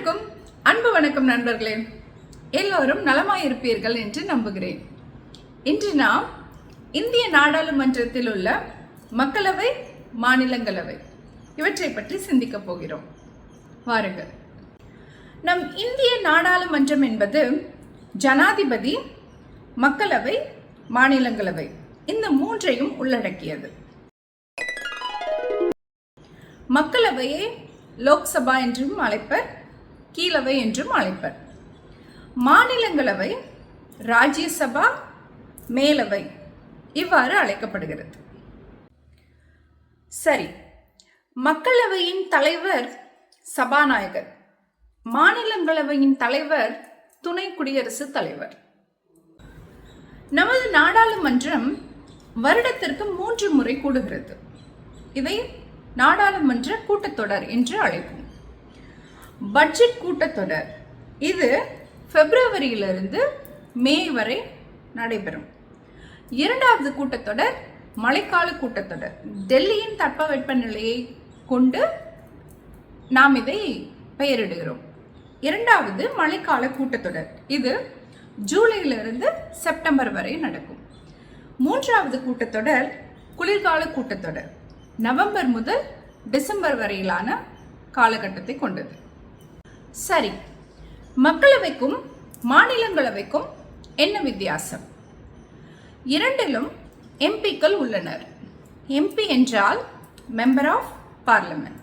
அனைவருக்கும் அன்பு வணக்கம் நண்பர்களே. எல்லோரும் நலமாயிருப்பீர்கள் என்று நம்புகிறேன். இன்று நாம் இந்திய நாடாளுமன்றத்தில் உள்ள மக்களவை மாநிலங்களவை இவற்றை பற்றி சிந்திக்கப் போகிறோம். வாருங்கள். நம் இந்திய நாடாளுமன்றம் என்பது ஜனாதிபதி மக்களவை மாநிலங்களவை இந்த மூன்றையும் உள்ளடக்கியது. மக்களவையை லோக்சபா என்றும் அழைப்பர் கீழவை என்றும் அழைப்பர். மாநிலங்களவை ராஜ்யசபா மேலவை இவ்வாறு அழைக்கப்படுகிறது. சரி மக்களவையின் தலைவர் சபாநாயகர் மாநிலங்களவையின் தலைவர் துணை குடியரசுத் தலைவர். நமது நாடாளுமன்றம் வருடத்திற்கு மூன்று முறை கூடுகிறது. இதை நாடாளுமன்ற கூட்டத்தொடர் என்று அழைப்போம். பட்ஜெட் கூட்டத்தொடர். இது பிப்ரவரியிலிருந்து மே வரை நடைபெறும். இரண்டாவது கூட்டத்தொடர் மழைக்கால கூட்டத்தொடர். டெல்லியின் தட்பவெப்ப நிலையை கொண்டு நாம் இதை பெயரிடுகிறோம். இரண்டாவது மழைக்கால கூட்டத்தொடர். இது ஜூலையிலிருந்து செப்டம்பர் வரை நடக்கும். மூன்றாவது கூட்டத்தொடர் குளிர்கால கூட்டத்தொடர். நவம்பர் முதல் டிசம்பர் வரையிலான காலகட்டத்தை கொண்டது. சரி. மக்களவைக்கும் மாநிலங்களவைக்கும் என்ன வித்தியாசம்? இரண்டிலும் எம்பிக்கள் உள்ளனர். எம்பி என்றால் மெம்பர் ஆஃப் பார்லிமெண்ட்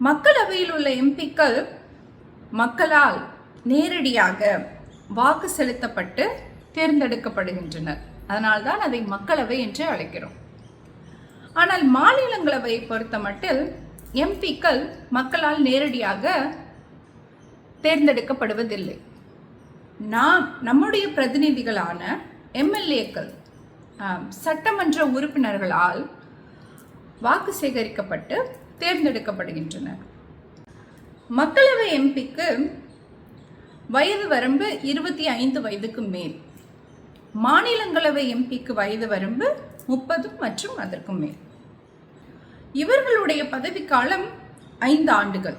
மக்களவையில் உள்ள எம்பிக்கள் மக்களால் நேரடியாக வாக்கு செலுத்தப்பட்டு தேர்ந்தெடுக்கப்படுகின்றனர். அதனால்தான் அதை மக்களவை என்று அழைக்கிறோம். ஆனால் மாநிலங்களவையை பொறுத்த மட்டில் எம்பிக்கள் மக்களால் நேரடியாக தேர்ந்தெடுக்கப்படுவதில்லை. நாம் நம்முடைய பிரதிநிதிகளான எம்எல்ஏக்கள் சட்டமன்ற உறுப்பினர்களால் வாக்கு சேகரிக்கப்பட்டு தேர்ந்தெடுக்கப்படுகின்றனர். மக்களவை எம்பிக்கு வயது வரம்பு இருபத்தி ஐந்து வயதுக்கு மேல். மாநிலங்களவை எம்பிக்கு வயது வரம்பு முப்பது மற்றும் அதற்கு மேல். இவர்களுடைய பதவிக்காலம் ஐந்து ஆண்டுகள்.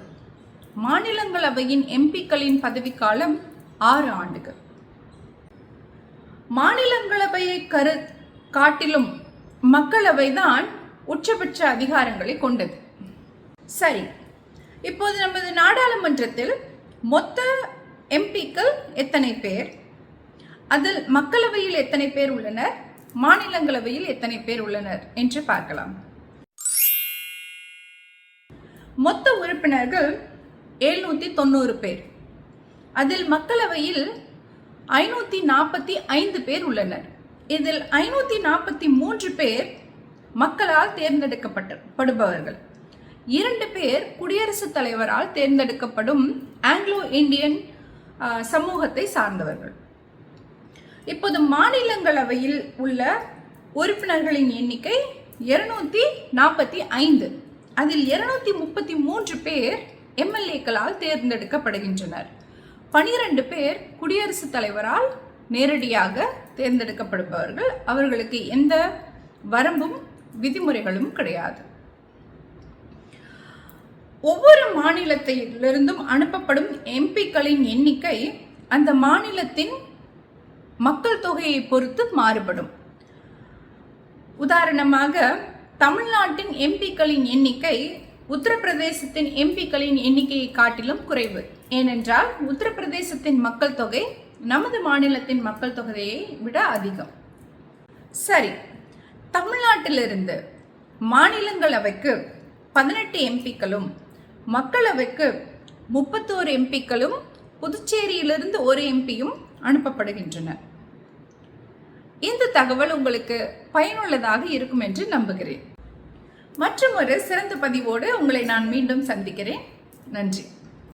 மாநிலங்களவையின் எம்பிக்களின் பதவிக்காலம் ஆறு ஆண்டுகள். மாநிலங்களவையை கரு காட்டிலும் மக்களவைதான் உச்சபட்ச அதிகாரங்களை கொண்டது. சரி இப்போது நமது நாடாளுமன்றத்தில் மொத்த எம்பிக்கள் எத்தனை பேர்? அதில் மக்களவையில் எத்தனை பேர் உள்ளனர்? மாநிலங்களவையில் எத்தனை பேர் உள்ளனர்? என்று பார்க்கலாம். மொத்த உறுப்பினர்கள் எழுநூற்றி தொண்ணூறு பேர். அதில் மக்களவையில் ஐநூற்றி நாற்பத்தி ஐந்து பேர் உள்ளனர். இதில் ஐநூற்றி நாற்பத்தி மூன்று பேர் மக்களால் தேர்ந்தெடுக்கப்பட்டப்படுபவர்கள் இரண்டு பேர் குடியரசுத் தலைவரால் தேர்ந்தெடுக்கப்படும் ஆங்கிலோ இந்தியன் சமூகத்தை சார்ந்தவர்கள். இப்போது மாநிலங்களவையில் உள்ள உறுப்பினர்களின் எண்ணிக்கை இருநூற்றி நாற்பத்தி ஐந்து. அதில் இருநூத்தி முப்பத்தி மூன்று பேர் எம்எல்ஏக்களால் தேர்ந்தெடுக்கப்படுகின்றனர். பனிரெண்டு பேர் குடியரசுத் தலைவரால் நேரடியாக தேர்ந்தெடுக்கப்படுபவர்கள். அவர்களுக்கு எந்த வரம்பும் விதிமுறைகளும் கிடையாது. ஒவ்வொரு மாநிலத்திலிருந்தும் அனுப்பப்படும் எம்பிக்களின் எண்ணிக்கை அந்த மாநிலத்தின் மக்கள் தொகையை பொறுத்து மாறுபடும். உதாரணமாக தமிழ்நாட்டின் எம்பிக்களின் எண்ணிக்கை உத்தரப்பிரதேசத்தின் எம்பிக்களின் எண்ணிக்கையை காட்டிலும் குறைவு. ஏனென்றால் உத்தரப்பிரதேசத்தின் மக்கள் தொகை நமது மாநிலத்தின் மக்கள் தொகையை விட அதிகம். சரி தமிழ்நாட்டிலிருந்து மாநிலங்களவைக்கு பதினெட்டு எம்பிக்களும் மக்களவைக்கு முப்பத்தோரு எம்பிக்களும் புதுச்சேரியிலிருந்து ஒரு எம்பியும் அனுப்பப்படுகின்றனர். இந்த தகவல் உங்களுக்கு பயனுள்ளதாக இருக்கும் என்று நம்புகிறேன். மற்றும் ஒரு சிறந்த பதிவோடு உங்களை நான் மீண்டும் சந்திக்கிறேன். நன்றி.